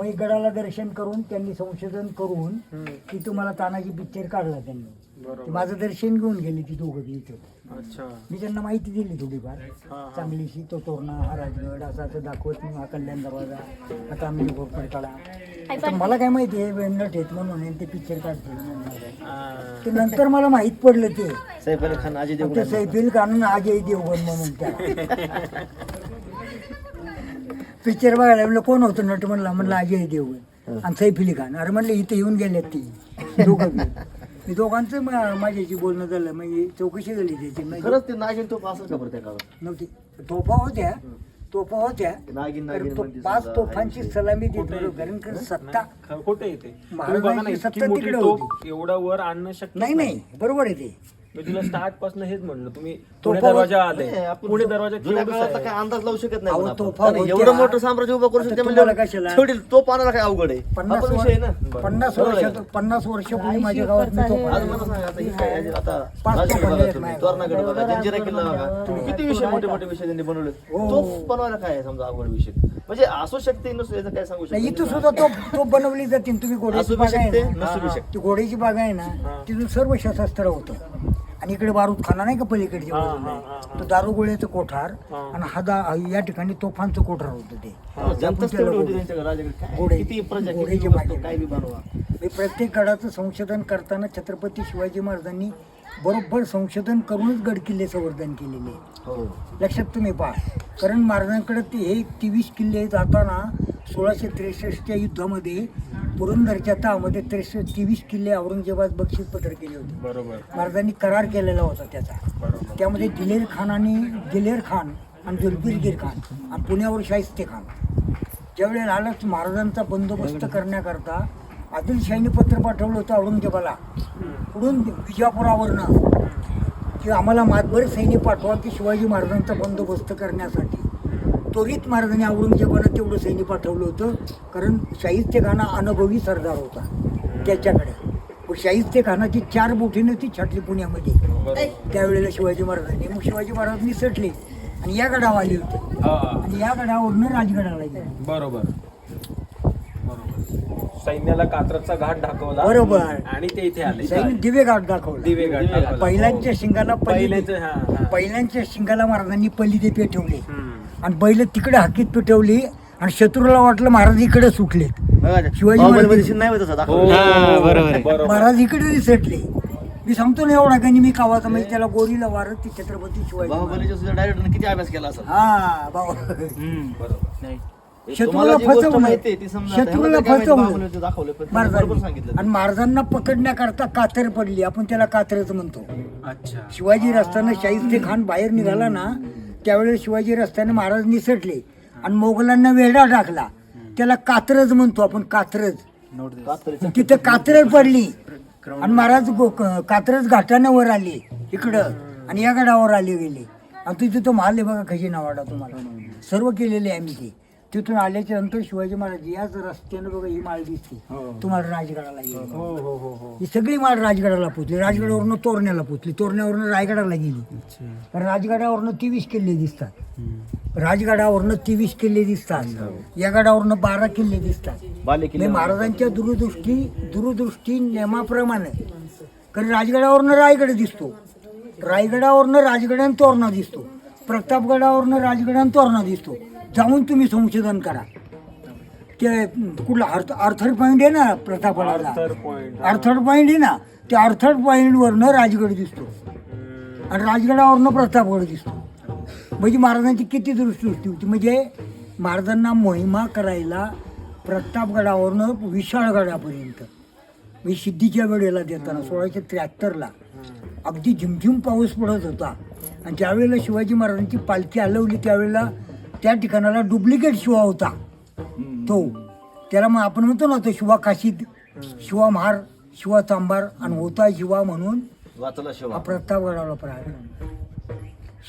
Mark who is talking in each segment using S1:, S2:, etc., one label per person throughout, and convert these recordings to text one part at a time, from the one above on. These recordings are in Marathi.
S1: मग गडाला दर्शन करून त्यांनी संशोधन करून. की तुम्हाला तानाजी पिक्चर काढला त्यांनी ते माझं दर्शन घेऊन गेले ती दोघं बी इथं
S2: अच्छा
S1: मी त्यांना माहिती दिली थोडीफार. चांगलीशी तो तोरणा हा राजगड असं असं दाखवत मी हा कल्याण दरवाजा आता आम्ही घोरपडकाळा मला काय माहिती आहे नट आहेत म्हणून ते पिक्चर.
S2: हा.
S1: ते नंतर मला माहीत पडलं ते
S3: सैफ अली खान अजय
S1: सैफिल खान अजय देवगण म्हणून त्या पिक्चर बघायला म्हणलं कोण होतं नट? म्हणला म्हणलं अजय देवगण. आणि सैफ अली खान. अरे म्हणलं इथे येऊन गेल्यात ती. दोघं. मी दोघांचं मा- माझ्याशी बोलणं झालं. म्हणजे चौकशी झाली त्याची. म्हणजे
S3: खरंच ते नागिन तो असं का बरं त्या काळात
S1: नव्हती. तोफा होत्या. तोफा होत्या.
S3: नागिन
S1: तर
S3: नागिन
S1: तो
S3: म्हणते
S1: पाच
S3: समजा,
S1: तोफांची. सलामी देत. होतो कारण सत्ता.
S2: ख- खोटं आहे ते तुम्ही
S1: महाराजांची
S2: बघा ना इतकी
S1: सत्ता
S2: मोठी
S1: तिकडे होती.
S2: एवढा वर आणणं शक्य
S1: नाही. नाही. बरोबर आहे ते.
S2: मी तुला स्टार्टपासून हेच म्हणलं तुम्ही पुणे दरवाजा आले पुणे दरवाजा
S3: जुन्या. काय अंदाज लावू शकत नाही आपण.
S1: तोफा होत्या.
S3: एवढं मोठं साम्राज्य उभं करू शकते
S1: तुम्हाला
S3: म्हणजे
S1: कशाला?
S3: शेवटी तो पाण्याला काय अवघड आहे?
S1: पन्नास
S3: आपण विषय आहे ना?
S1: वर्ष पन्नास वर्षात पन्नास वर्षापूर्वी माझ्या गावात मी
S3: आज
S1: तोफा
S3: मला सांगा आता ही काय आहे? आता
S1: पाच
S3: राजगड
S1: तोफा
S3: बघा
S1: आहेत
S3: तुम्ही
S1: माझ्या
S3: तोरणागड बघा जंजिरा किल्ला बघा. किती विषय मोठे मोठे विषय त्यांनी बनवले?
S1: हो.
S3: तो बनवायला काय आहे समजा अवघड विषय? म्हणजे असू शकते नसू याचं काय सांगू
S1: नाही,
S3: शकतो
S1: इथं सुद्धा तो तो बनवली जाते तुम्ही घोड्याची
S3: असू बी
S1: बाग आहे
S3: शकते,
S1: ना.
S3: नसू बी शकते.
S1: ती घोड्याची बाग आहे ना तिथून सर्व शस्त्र होतं. आणि इकडे बारूद खाना नाही का पलीकडच्या
S2: हा,
S1: बाजूला
S2: हा,
S1: आहे.
S2: हा, हा.
S1: तो दारुगोळ्याचं कोठार. आणि हा दा या ठिकाणी तोफांचं कोठार होतं ते घोडे. प्रत्येक गडाचं संशोधन करताना छत्रपती शिवाजी महाराजांनी बरोबर संशोधन करूनच गड किल्ले संवर्धन केलेले आहे.
S3: हो
S1: लक्षात तुम्ही पहा कारण महाराजांकडे ते हे तेवीस किल्ले जाताना सोळाशे त्रेसष्टच्या युद्धामध्ये पुरंदरच्या तहामध्ये त्रेसष्ट तेवीस किल्ले औरंगजेबात बक्षीस पत्र केले होते.
S2: बरोबर.
S1: महाराजांनी करार केलेला होता त्याचा. त्यामध्ये दिलेर खान आणि दिलेर खान आणि जुल्फिरगीर खान आणि पुण्यावर शाहिस्ते खान. ज्यावेळेला आलाच महाराजांचा बंदोबस्त करण्याकरता आदिलशाहीने पत्र पाठवलं होतं औरंगजेबाला. पुढून विजापुरावरनं की आम्हाला मातभर सैनिक पाठवा की शिवाजी महाराजांचा बंदोबस्त करण्यासाठी. त्वरित महाराजांनी औरंगजेबाला तेवढं सैनिक पाठवलं होतं. कारण शाहिस्ते खाना अनुभवी सरदार होता त्याच्याकडे. शाहिस्ते खानाची चार बोटीनं ती छाटली पुण्यामध्ये. त्यावेळेला शिवाजी महाराजांनी. मग शिवाजी महाराज निसटले आणि या गडावर आले होते. आणि या गडावरनं राजगडाला गेले.
S2: बरोबर. सैन्याला कात्रजचा घाट दाखवला.
S1: बरोबर.
S2: आणि ते इथे आले.
S1: सैन्य दिवे घाट दाखवला.
S2: दिवे घाट.
S1: बैलांच्या शिंगाला
S2: पहिल्याचं
S1: पल्ली बैलांच्या शिंगाला महाराजांनी पेटवले.
S2: हम्म.
S1: आणि बैल तिकडे हाकीत पेटवली आणि शत्रूला वाटलं महाराज इकडे सुटले
S3: बघा
S1: शिवाजी महाराज-
S3: नाही होत
S2: हो, बरोबर
S1: इकडे दिसटले मी सांगतो ना एवढा काही मी कावाचा म्हणजे त्याला गोरीला वारत ती छत्रपती शिवाजी महाराज.
S3: बाहुबलीच्या सुद्धा डायरेक्टर किती अभ्यास केला असेल?
S1: हा बाबा
S2: बरोबर.
S1: शत्रूला
S3: तुम्हाला जी गोष्ट
S1: फसवलं.
S3: माहिती आहे ती समजा आता
S1: शत्रूला
S3: ह्यामध्ये काय माहिती
S1: फसवलं.
S3: बाहुबलीचं दाखवलं पण त्यांनी बरोबर
S1: महाराजांनी
S3: सांगितलं.
S1: आणि महाराजांना पकडण्याकरता कातर पडली आपण त्याला कातरच म्हणतो.
S2: अच्छा.
S1: शिवाजी रस्त्यानं शाहिस्ते खान बाहेर निघाला ना त्यावेळेस शिवाजी रस्त्याने महाराज निसटले आणि मोगलांना वेढा टाकला. त्याला कात्रज म्हणतो आपण कात्रज. तिथं कात्रज पडली. आणि महाराज कात्रज घाटाने वर आले इकडं. आणि या गडावर आले गेले. आणि तिथे तो महाल आहे बघा खजिना वाडा तुम्हाला. सर्व केलेले आहे आम्ही ते. तिथून आल्याच्यानंतर शिवाजी महाराज याच रस्त्यानं बघा ही माळ दिसते. तुम्हाला राजगडाला गेली
S2: हो हो हो हो.
S1: ही सगळी माळ राजगडाला पोचली. राजगडावरनं तोरण्याला पोचली. तोरण्यावरनं रायगडाला गेली. राजगडावरनं तेवीस किल्ले दिसतात. राजगडावरनं तेवीस किल्ले दिसतात. या गडावरनं बारा किल्ले दिसतात.
S3: बाले
S1: मी
S3: किल्ले
S1: महाराजांच्या दूरदृष्टी दूरदृष्टी नियमाप्रमाणे कारण राजगडावरनं रायगड दिसतो. रायगडावरनं राजगड आणि तोरणा दिसतो. प्रतापगडावरनं राजगड आणि तोरणा दिसतो. जाऊन तुम्ही संशोधन करा. ते कुठला अर्थ अर्थर पॉईंट आहे ना प्रतापगडाला.
S2: आर्थर पॉइंट
S1: अर्थर पॉईंट आहे ना त्या अर्थर पॉईंटवरनं राजगड दिसतो. आणि राजगडावरनं प्रतापगड दिसतो. म्हणजे महाराजांची किती दृष्टी होती? म्हणजे महाराजांना मोहिमा करायला प्रतापगडावरनं विशाळगडापर्यंत मी सिद्धीच्या वेळेला देताना सोळाशे त्र्याहत्तरला. अगदी झिमझिम पाऊस पडत होता. आणि ज्यावेळेला शिवाजी महाराजांची पालखी हलवली त्यावेळेला त्या ठिकाणाला डुप्लिकेट शिवा होता. तो. त्याला मग आपण म्हणतो ना तो शिवा काशीद शिवा महार शिवा चांबार आणि होता शिवा म्हणून हा प्रतापगडाला प्रहार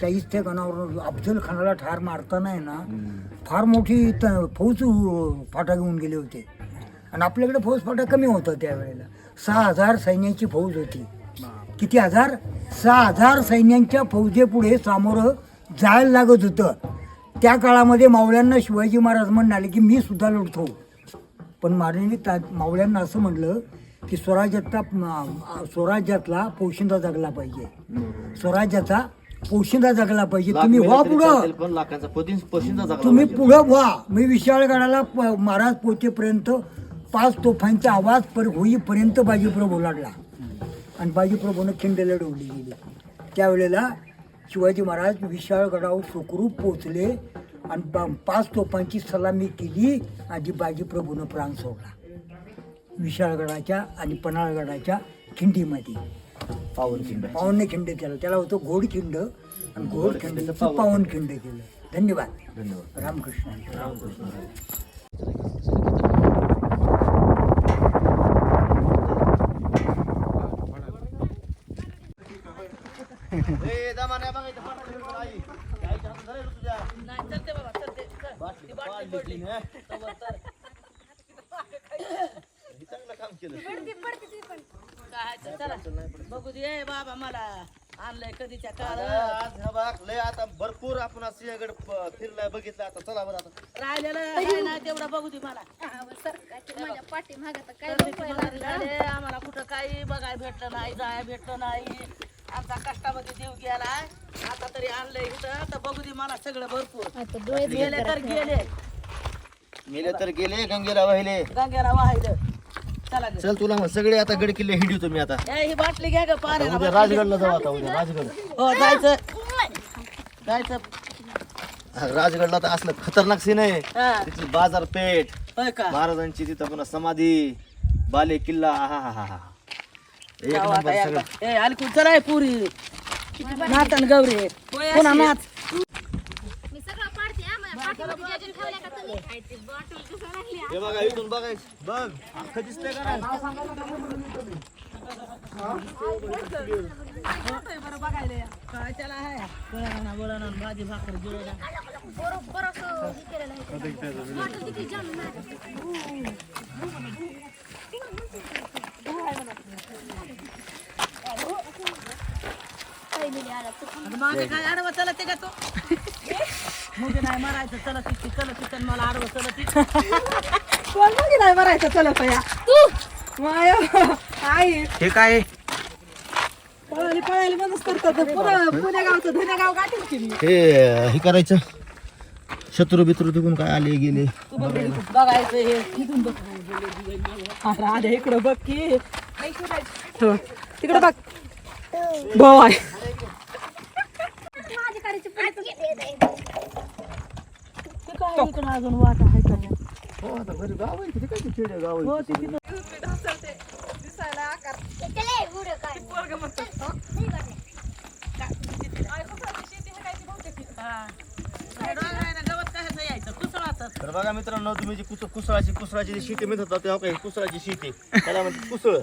S1: शाहिस्ते खानावर अफजल खानाला ठार मारताना आहे ना फार मोठी फौज फाटा घेऊन गेले होते. आणि आपल्याकडे फौज फाटा कमी होता त्यावेळेला. सहा हजार सैन्याची फौज होती. किती हजार? सहा हजार सैन्यांच्या फौजेपुढे सामोरं जायला लागत होतं. त्या काळामध्ये मावळ्यांना शिवाजी महाराज म्हणाले की मी सुद्धा लढतो. पण महाराजांनी ता मावळ्यांना असं म्हणलं की स्वराज्याचा म- स्वराज्यातला पोशिंदा जगला पाहिजे. स्वराज्याचा पोशिंदा जगला पाहिजे. तुम्ही व्हा पुढं.
S3: पण लाखांचा पशिंदा
S1: तुम्ही. पुढं व्हा. मी विशाळगडाला प- महाराज पोचेपर्यंत पाच तोफांचा आवाज पर होईपर्यंत बाजीप्रभू लागला आणि बाजीप्रभूनं खिंड लढवली गेली. त्यावेळेला शिवाजी महाराज विशाळगडावर सुखरूप पोचले आणि पाच तोफांची सलामी केली आणि बाजीप्रभूनं प्राण सोडला. विशाळगडाच्या आणि पन्हाळगडाच्या खिंडीमध्ये.
S3: पावनखिंड.
S1: पावनने खिंड केलं. त्याला होतं घोडखिंड. आणि घोडखिंडचं पावनखिंड. केलं. धन्यवाद.
S3: धन्यवाद.
S1: रामकृष्ण.
S3: ए, दमाने बघा इथं पाटाला बिटाला आई. आईच्या हातात धरेल तुझ्या. बाटली पाडली. हे. चांगलं काम केलं.
S4: काय तर चला बघू दे बाबा मला आणलंय कधीच्या काळ
S3: आज हा लय आता भरपूर आपण आज सिंहगड फिरलाय बघितलं आता. चला बरं आता.
S4: राहिलेलं ना तेवढं बघू दे मला.
S5: माझ्या काय
S4: आम्हाला कुठं काही बघायला भेटलं नाही जायला भेटलं नाही. आमचा कष्टामध्ये देव गेलाय. आता तरी आणलंय इथं. तर बघू दे मला सगळं भरपूर. गेले तर गेले.
S3: गेले तर गेले गंगेला वाहिले.
S4: गंगेला वाहिलं. चला ग.
S3: चल तुला मग सगळे आता गड किल्ले हिंडू तुम्ही आता.
S4: ए, ही बाटली घ्या ग पाण्याला
S3: उद्या राजगडला जाऊ आता उद्या राजगड.
S4: हो जायचं. जायचं.
S3: हा, राजगडला तर असलं खतरनाक सीन आहे.
S4: हा.
S3: तिथली बाजारपेठ
S4: होय का?
S3: महाराजांची तिथं पुन्हा समाधी बाले किल्ला हा हा हा हा. एक
S4: जाऊ आता
S3: नंबर
S4: एकदा.
S3: सगळं.
S4: ए अलकून चला हे पुरी. नातन गौरी. पुन्हा नाच
S5: मी सगळं पाडते हा, माझ्या पाठीमध्ये जे जे ठेवलंय का तुम्ही काय ते बॉटल कसं लागली हा?
S3: हे बघा इथून बघायचं बघ अख्खं दिसतंय का नाही?
S4: काय त्याला आहे बोला बोला भाजी भाकर गिळला
S5: बरोबर असं हे केलेलं आहे. बॉटल किती जाम नाही. पहिलेली आला तू
S4: आणि मागे काय आडवं चलत ते का तो? मुगे नाही मारायचं चलत चलत मला आडवं चलत
S6: कोण मुली नाही मरायचं? चलत या तू. My I.
S2: हे काय?
S6: पळाली पळाली मदत करतात पुन्हा पुण्या गावचं धुण्या गाव गाठील की मी.
S3: हे हे करायचं. शत्रू बित्रू तिकून काय आले गेले.
S4: बघायचं हे. इथून बघ.
S6: अरे इकडं बघ की. हो, तिकडं बघ. भाऊ आहे.
S5: माझ्या कारची पुढे
S4: ते काय इकडं अजून वाट आहे का नाही?
S3: हो आता घरी गाव आहे काय ते खेडे गाव
S4: हो ते तिथं हा.
S3: तर बघा मित्रांनो तुम्ही जी कुस कुसळाची कुसळाची जी शेती मिळत होता तेव्हा काय कुसळाची शेती. त्याला म्हणते कुसळ.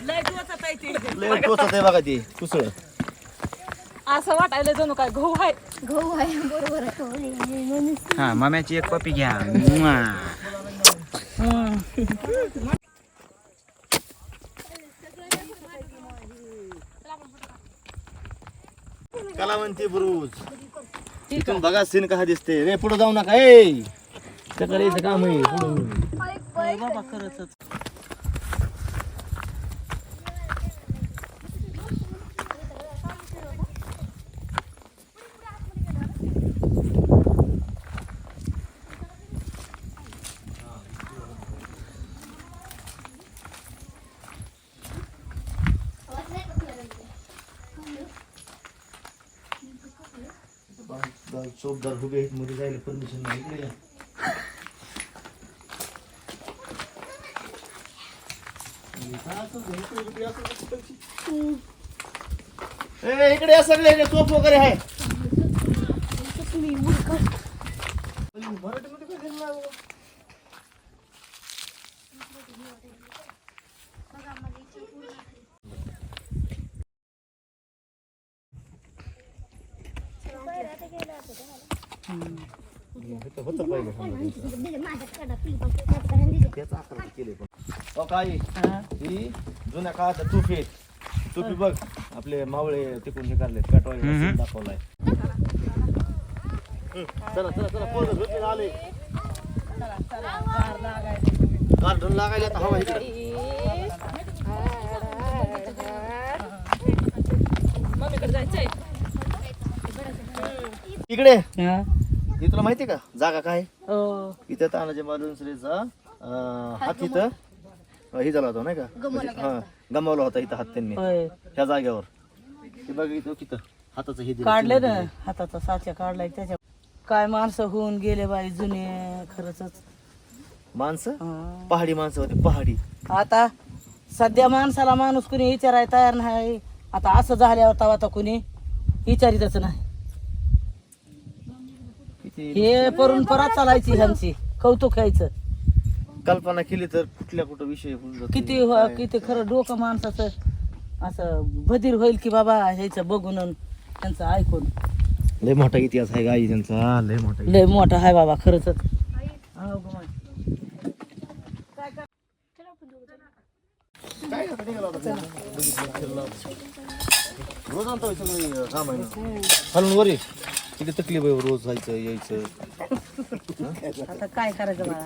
S4: लय दिवस आहे ते
S3: लय टोचत आहे बघा ती कुसळ.
S6: असं वाटायला जणू काय गहू आहे.
S5: गहू आहे बरोबर आहे.
S2: हा माम्याची एक कॉपी घ्या.
S3: कलावंती बुरुज. इथून बघा सीन कसा दिसते रे पुढे जाऊ नका. ए! करायचं काम आहे पुढं.
S4: होय बाबा खरंच.
S3: चोपदार उभे आहेत मध्ये जायला परमिशन नाही. इकडे या. इकडे या सगळे इकडे वगैरे आहे होतं पहिलं समजा.
S5: माझ्या कडा पिली
S3: त्याचं आकार केले पण अहो, काय ही? जुन्या काळात टोपी आहेत टोपी बघ आपले मावळे तिकून हे काढले पेटवाय दाखवलाय चला चला चला पोरं आले गार्डन लागायला आता हवा इकडे
S4: मम्मीकडे जायचंय
S3: इकडे
S4: हा
S3: तुला माहिती का? जागा काय?
S4: हो.
S3: इथं तानाजी बालुंसरीचा हात इथं. अं, हे झाला होता नाही का? हा गमावला होता इथं हात त्यांनी.
S4: होय.
S3: ह्या जागेवर. हे बघ इथं हाताचं हे दिलं.
S4: काढले ना? हाताचा साच्या काढलाय त्याच्या काय माणसं होऊन गेले बाई जुने खरंच
S3: माणसं? पहाडी माणसं होती पहाडी.
S4: आता सध्या माणसाला माणूस कुणी विचारायला तयार नाही. आता असं झाल्यावर तवा आता कुणी विचारितच नाही. हे परंपरा चालायची ह्यांची. कौतुक व्हायचं.
S3: कल्पना केली तर कुठल्या कुठं विषय होऊन जातो.
S4: किती हो- किती खरं डोकं माणसाचं असं बधीर होईल की बाबा ह्याचं बघून अन त्यांचं ऐकून.
S3: लय मोठा इतिहास आहे गाई त्यांचा. लय मोठा
S4: लय मोठा आहे बाबा खरंच.
S3: रोज आणतो सगळं काम आहे हलून वर. ये. किती तकलीफ आहे रोज जायचं यायचं.
S4: आता काय करायचं बाळा?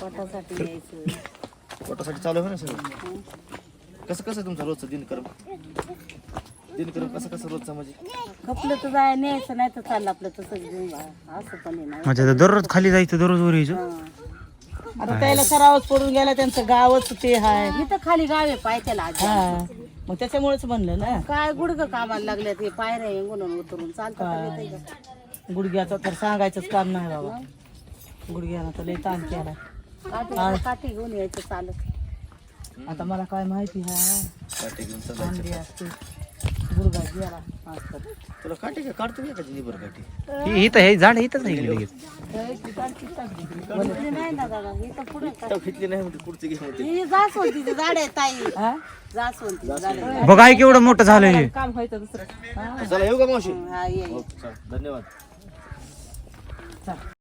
S4: पोटासाठी यायचं.
S3: पोटासाठी चालू आहे ना सगळं? कसं कसं आहे तुमचं रोजचं दिनक्रम? दिनक्रम कसं कसं रोजचं म्हणजे?
S4: खपलं तर जाय न्यायचं नाही तर चाललं आपलं तसंच घेऊन बाळा असं पण आहे नाही
S6: म्हणजे आता दररोज खाली जायचं दररोज वर यायचं?
S4: आता त्याला सरावच पडून गेला त्यांचं गावच ते आहे
S7: मी तर खाली गावे पाय त्याला आज.
S4: हा. मग त्याच्यामुळेच म्हणलं ना.
S7: काय गुडग कामाला लागले ते पायऱ्या येऊन उतरून. चालतं
S4: गुडघ्याचं तर सांगायचंच काम नाही बाबा. गुडघ्यानं तर लय ताण केला
S7: काठी काठी घेऊन यायचं चालत.
S4: आता मला काय माहिती आहे
S3: काटे घेऊन चला.
S4: अंडी असते
S3: तुला काटे का? काढतो का त्याची निबर काठी?
S6: इथं हे झाड इथंच आहे लगेच
S7: नाही ना दादा हे तर पुढे
S3: टाक घेतली नाही म्हणजे पुढची घे म्हणते.
S7: ही? जास्वंतीची झाड आहे ताई
S4: हा?
S7: जास्वंतीची झाड आहे
S6: बघा केवढं मोठं झालं हे.
S4: काम व्हायचं दुसरं.
S3: चला येऊ का मावशी?
S7: हा ये
S3: हो, चला. धन्यवाद.